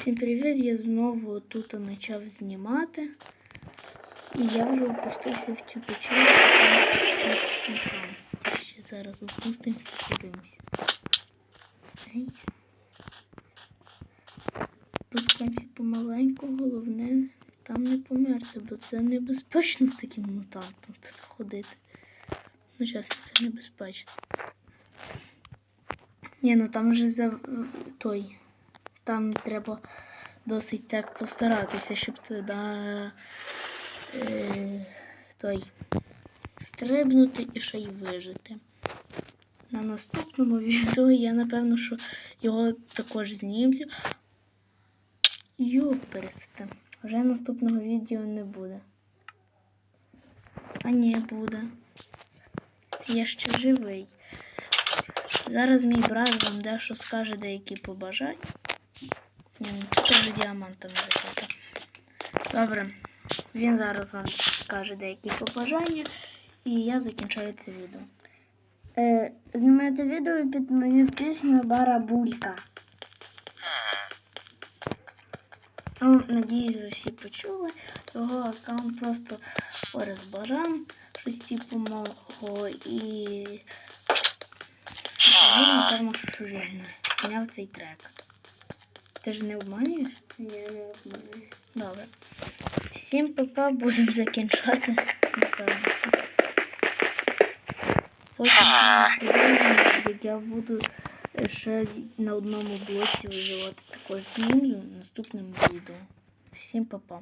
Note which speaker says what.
Speaker 1: Всім привіт! Я знову тут почав знімати. І я вже опустився в цю печеру. Зараз опустимося, подивимося. Ей. Спускаємося помаленьку, головне там не померти, бо це небезпечно з таким мутантом тут ходити. Ну, чесно, це небезпечно. Ні, ну там же за той. Там треба досить так постаратися, щоб туди е, той стрибнути і ще й вижити. На наступному відео я напевно, що його також знімлю. Юперсте. Вже наступного відео не буде. А ні, буде. Я ще живий. Зараз мій брат вам дещо скаже деякі побажання. Вже діамантами закрито. Добре. Він зараз вам скаже деякі побажання. І я закінчаю це відео.
Speaker 2: Е, знімайте відео під мою пісню Барабулька.
Speaker 1: Ну, надіюсь, ви всі почули. Його аккаунт просто розбажам щось типу мого і він, напевно, що реально зняв цей трек. Ти ж не обманюєш?
Speaker 2: Ні, не обманюю.
Speaker 1: Добре. Всім папа, будемо закінчати. Потім я буду ще на одному блоці виживати також в наступному відео. Всім папа.